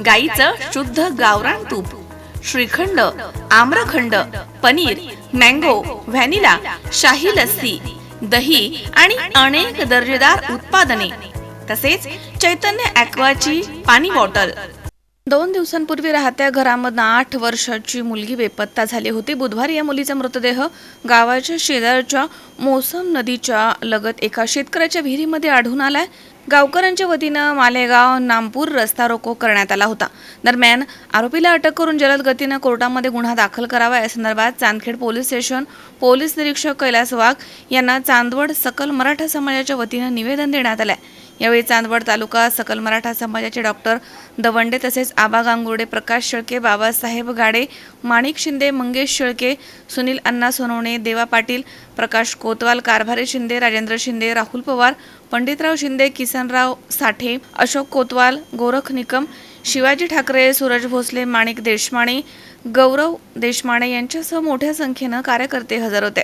गाईचं शुद्ध गावरान तूप श्रीखंड आम्रखंड पनीर मँगो व्हॅनिला शाही लस्सी दही आणि अनेक दर्जेदार उत्पादने तसेच चैतन्य ॲक्वाची पाणी बॉटल. दोन दिवसांपूर्वी राहत्या घरामधनं आठ वर्षाची मुलगी बेपत्ता झाली होती. बुधवारी या मुलीचा मृतदेह गावाच्या शेजारच्या मोसम नदीच्या लगत एका शेतकऱ्याच्या विहिरीमध्ये आढळून आलाय. गावकऱ्यांच्या वतीनं मालेगाव नामपूर रस्ता रोको करण्यात आला होता. दरम्यान आरोपीला अटक करून जलद गतीनं कोर्टामध्ये गुन्हा दाखल करावा या संदर्भात चांदखेड पोलीस स्टेशन पोलीस निरीक्षक कैलास वाघ यांना चांदवड सकल मराठा समाजाच्या वतीनं निवेदन देण्यात आलं आहे यावेळी चांदवड तालुका सकल मराठा समाजाचे डॉक्टर दवंडे तसेच आबा गांगुर्डे प्रकाश शेळके बाबासाहेब गाडे माणिक शिंदे मंगेश शेळके सुनील अण्णा सोनवणे देवा पाटील प्रकाश कोतवाल कारभारे शिंदे राजेंद्र शिंदे राहुल पवार पंडितराव शिंदे किसनराव साठे अशोक कोतवाल गोरख निकम शिवाजी ठाकरे सूरज भोसले माणिक देशमाणे गौरव देशमाणे यांच्यासह मोठ्या संख्येनं कार्यकर्ते हजर होते.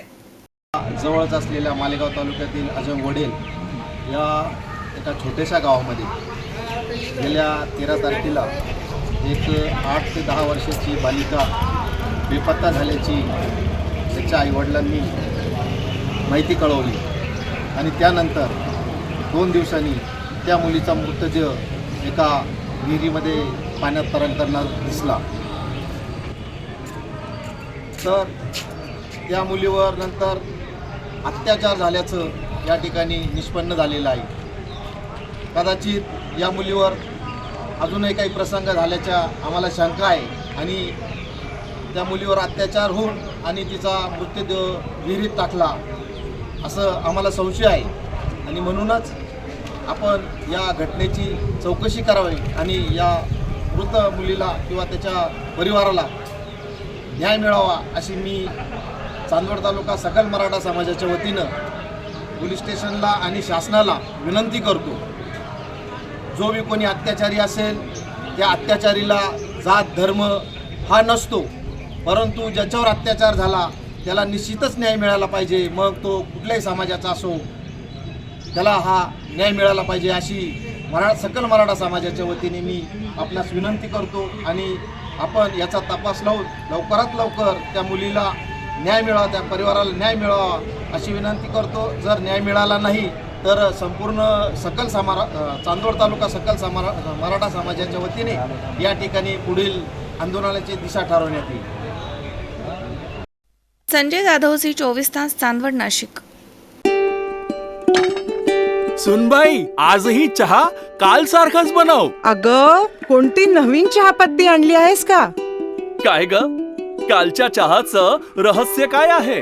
जवळच असलेल्या मालेगाव तालुक्यातील अजय वडील या एका छोट्याशा गावामध्ये गेल्या तेरा तारखेला एक आठ ते दहा वर्षाची बालिका बेपत्ता झाल्याची त्याच्या आईवडिलांनी माहिती कळवली. आणि त्यानंतर दोन दिवसांनी त्या मुलीचा मृतदेह एका विहिरीमध्ये पाण्यात तरंगताना दिसला. तर त्या मुलीवर नंतर अत्याचार झाल्याचं या ठिकाणी निष्पन्न झालेलं आहे. कदाचित या मुलीवर अजूनही काही प्रसंग झाल्याच्या आम्हाला शंका आहे. आणि त्या मुलीवर अत्याचार होऊन आणि तिचा मृत्यूदेह विहिरीत टाकला असं आम्हाला संशय आहे. आणि म्हणूनच आपण या घटनेची चौकशी करावी आणि या मृत मुलीला किंवा त्याच्या परिवाराला न्याय मिळावा अशी मी चांदवड तालुका सकल मराठा समाजाच्या वतीनं पोलीस स्टेशनला आणि शासनाला विनंती करतो. जो बी कोणी अत्याचारी असेल त्या अत्याचारीला जात धर्म हा नसतो. परंतु ज्याच्यावर अत्याचार झाला त्याला निश्चितच न्याय मिळाला पाहिजे. मग तो कुठल्याही समाजाचा असो त्याला हा न्याय मिळाला पाहिजे अशी मरा सकल मराठा समाजाच्या वतीने मी आपणास विनंती करतो आणि आपण याचा तपास लावून लवकरात लवकर त्या मुलीला न्याय मिळावा त्या परिवाराला न्याय मिळावा अशी विनंती करतो. जर न्याय मिळाला नाही तर संपूर्ण सकल समारा चांदोड तालुका सकल समारा मराठा समाजाच्या वतीने या ठिकाणी पुढील आंदोलनाची दिशा ठरवण्यात येईल. संजय जाधवची चोवीस तास चांदवड नाशिक. सुनबाई आजही चहा काल सारखाच बनव. अग कोणती नवीन चहापत्ती आणली आहेस का? काय ग? कालच्या चहाचं रहस्य काय आहे?